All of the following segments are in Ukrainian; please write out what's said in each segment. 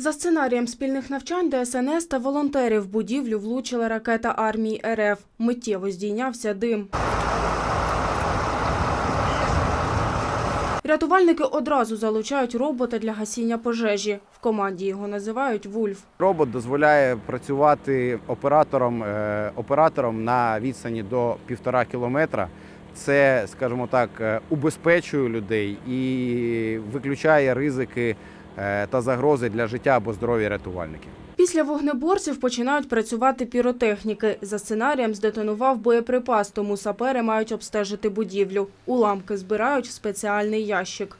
За сценарієм спільних навчань ДСНС та волонтерів будівлю влучила ракета армії РФ. Миттєво здійнявся дим. Рятувальники одразу залучають робота для гасіння пожежі. В команді його називають Вульф. Робот дозволяє працювати оператором, е, оператором на відстані до півтора кілометра. Це, скажімо так, е, убезпечує людей і виключає ризики та загрози для життя або здоров'я рятувальників. Після вогнеборців починають працювати піротехніки. За сценарієм здетонував боєприпас, тому сапери мають обстежити будівлю. Уламки збирають в спеціальний ящик.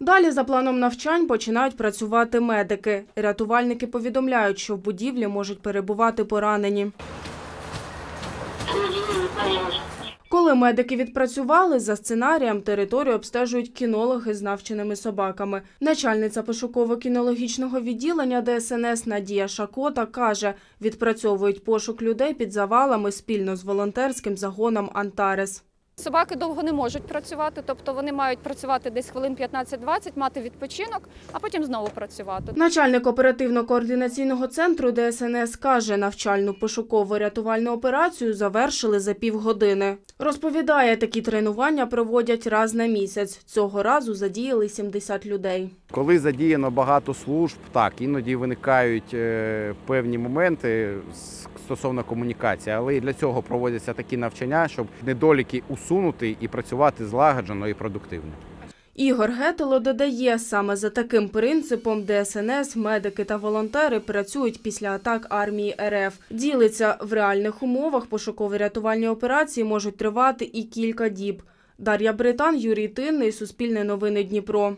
Далі за планом навчань починають працювати медики. Рятувальники повідомляють, що в будівлі можуть перебувати поранені. Коли медики відпрацювали, за сценарієм територію обстежують кінологи з навченими собаками. Начальниця пошуково-кінологічного відділення ДСНС Надія Шакота каже, відпрацьовують пошук людей під завалами спільно з волонтерським загоном Антарес. Собаки довго не можуть працювати, тобто вони мають працювати десь хвилин 15-20, мати відпочинок, а потім знову працювати. Начальник оперативно-координаційного центру ДСНС каже, навчальну пошуково-рятувальну операцію завершили за півгодини. Розповідає, такі тренування проводять раз на місяць. Цього разу задіяли 70 людей. Коли задіяно багато служб, так іноді виникають е, певні моменти стосовно комунікації, але і для цього проводяться такі навчання, щоб недоліки усунути і працювати злагоджено і продуктивно. Ігор Гетело додає, саме за таким принципом ДСНС, медики та волонтери працюють після атак армії РФ. Ділиться в реальних умовах пошукові рятувальні операції можуть тривати і кілька діб. Дар'я Британ, Юрій Тинний, Суспільне новини Дніпро.